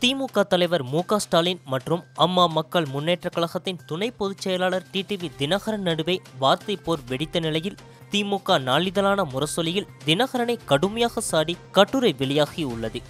திமுக தலைவர் மு ஸ்டாலின் மற்றும் அம்மா மக்கள் முன்னேற்றக் கழகத்தின் துணை பொதுச் செயலாளர் டிடிவி தினகரன் நடுவே வார்த்தை போர் வெடித்த நிலையில் திமுக நாளிதழான முரசொலியில் தினகரனை கடுமையாக சாடி கட்டுரை வெளியாகியுள்ளது.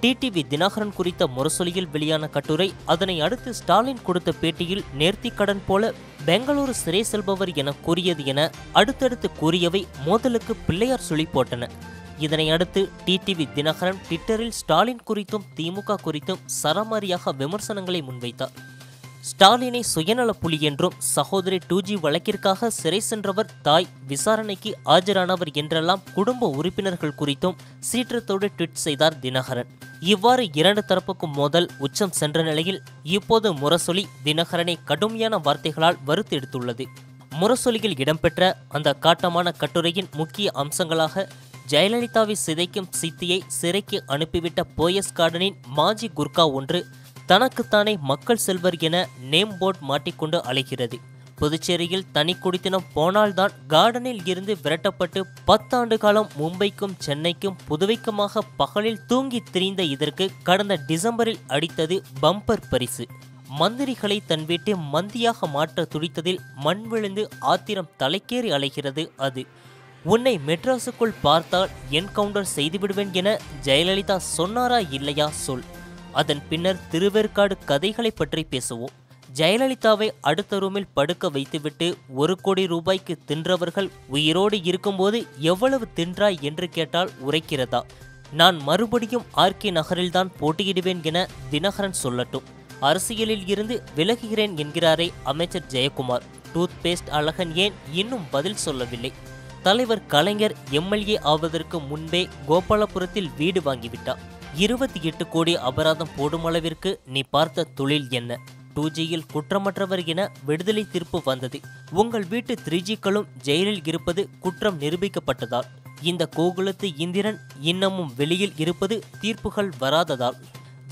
டிடிவி தினகரன் குறித்த முரசொலியில் வெளியான கட்டுரை அதனை அடுத்து ஸ்டாலின் கொடுத்த பேட்டியில் நேர்த்திக்கடன் போல பெங்களூரு சிறை செல்பவர் என கூறியது என அடுத்தடுத்து கூறியவை மோதலுக்கு பிள்ளையார் சுழி போட்டன. இதனை அடுத்து டிடிவி தினகரன் ட்விட்டரில் ஸ்டாலின் குறித்தும் திமுக குறித்தும் சரமாரியாக விமர்சனங்களை முன்வைத்தார். ஸ்டாலினை சுயநல புலி என்றும் சகோதரி டூஜி வழக்கிற்காக சிறை சென்றவர் தாய் விசாரணைக்கு ஆஜரானவர் என்றெல்லாம் குடும்ப உறுப்பினர்கள் குறித்தும் சீற்றத்தோடு ட்வீட் செய்தார் தினகரன். இவ்வாறு இரண்டு தரப்புக்கும் மோதல் உச்சம் சென்ற நிலையில் இப்போது முரசொலி தினகரனை கடுமையான வார்த்தைகளால் வறுத்தெடுத்துள்ளது முரசொலியில் இடம்பெற்ற அந்த காட்டமான கட்டுரையின் முக்கிய அம்சங்களாக ஜெயலலிதாவை சிதைக்கும் சித்தியை சிறைக்கு அனுப்பிவிட்ட போயஸ் கார்டனின் மாஜி குர்கா ஒன்று தனக்குத்தானே மக்கள் செல்வர் என நேம் போர்ட் மாட்டிக்கொண்டு அலைகிறது. புதுச்சேரியில் தனி குடித்தனம் போனால்தான் கார்டனில் இருந்து விரட்டப்பட்டு பத்தாண்டு காலம் மும்பைக்கும் சென்னைக்கும் புதுவைக்குமாக பகலில் தூங்கி திரிந்த இதற்கு கடந்த டிசம்பரில் அடித்தது பம்பர் பரிசு. மந்திரிகளை தன் வீட்டை மந்தியாக மாற்ற துடித்ததில் மண் விழுந்து ஆத்திரம் தலைக்கேறி அலைகிறது அது. உன்னை மெட்ராஸுக்குள் பார்த்தால் என்கவுண்டர் செய்துவிடுவேன் என ஜெயலலிதா சொன்னாரா இல்லையா சொல். அதன் பின்னர் திருவேற்காடு கதைகளை பற்றி பேசுவோம். ஜெயலலிதாவை அடுத்த ரூமில் படுக்க வைத்துவிட்டு ஒரு கோடி ரூபாய்க்கு தின்றவர்கள் உயிரோடு இருக்கும்போது எவ்வளவு தின்றாய் என்று கேட்டால் உரைக்கிறதா. நான் மறுபடியும் ஆர்கே நகரில்தான் போட்டியிடுவேன் என தினகரன் சொல்லட்டும். அரசியலில் இருந்து விலகுகிறேன் என்கிறாரே அமைச்சர் ஜெயக்குமார். டூத் பேஸ்ட் அழகன் ஏன் இன்னும் பதில் சொல்லவில்லை. தலைவர் கலைஞர் எம்எல்ஏ ஆவதற்கு முன்பே கோபாலபுரத்தில் வீடு வாங்கிவிட்டார். இருபத்தி எட்டு கோடி அபராதம் போடும் அளவிற்கு நீ பார்த்த தொழில் என்ன? டூ ஜியில் குற்றமற்றவர் என விடுதலை தீர்ப்பு வந்தது. உங்கள் வீட்டு த்ரீ ஜிக்களும் ஜெயிலில் இருப்பது குற்றம் நிரூபிக்கப்பட்டதால். இந்த கோகுலத்து இந்திரன் இன்னமும் வெளியில் இருப்பது தீர்ப்புகள் வராததால்.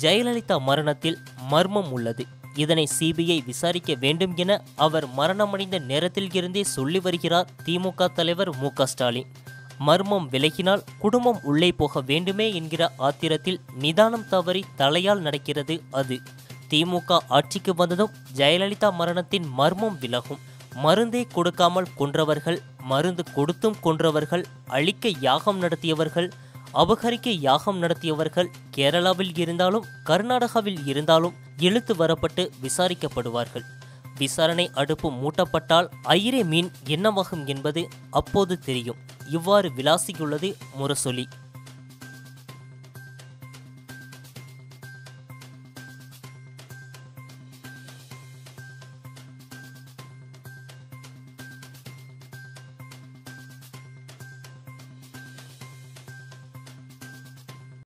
ஜெயலலிதா மரணத்தில் மர்மம் உள்ளது. இதனை சிபிஐ விசாரிக்க வேண்டும் என அவர் மரணமடைந்த நேரத்தில் இருந்தே சொல்லி வருகிறார் திமுக தலைவர் மு க ஸ்டாலின். மர்மம் விலகினால் குடும்பம் உள்ளே போக வேண்டுமே என்கிற ஆத்திரத்தில் நிதானம் தவறி தலையால் நடக்கிறது அது. திமுக ஆட்சிக்கு வந்ததும் ஜெயலலிதா மரணத்தின் மர்மம் விலகும். மருந்தே கொடுக்காமல் கொன்றவர்கள் மருந்து கொடுத்தும் கொன்றவர்கள் அழிக்க யாகம் நடத்தியவர்கள் அபகரிக்க யாகம் நடத்தியவர்கள் கேரளாவில் இருந்தாலும் கர்நாடகாவில் இருந்தாலும் இழுத்து வரப்பட்டு விசாரிக்கப்படுவார்கள். விசாரணை அடுப்பு மூட்டப்பட்டால் ஐரே மீன் என்னவாகும் என்பது அப்போது தெரியும். இவ்வாறு விளாசியுள்ளது முரசொலி.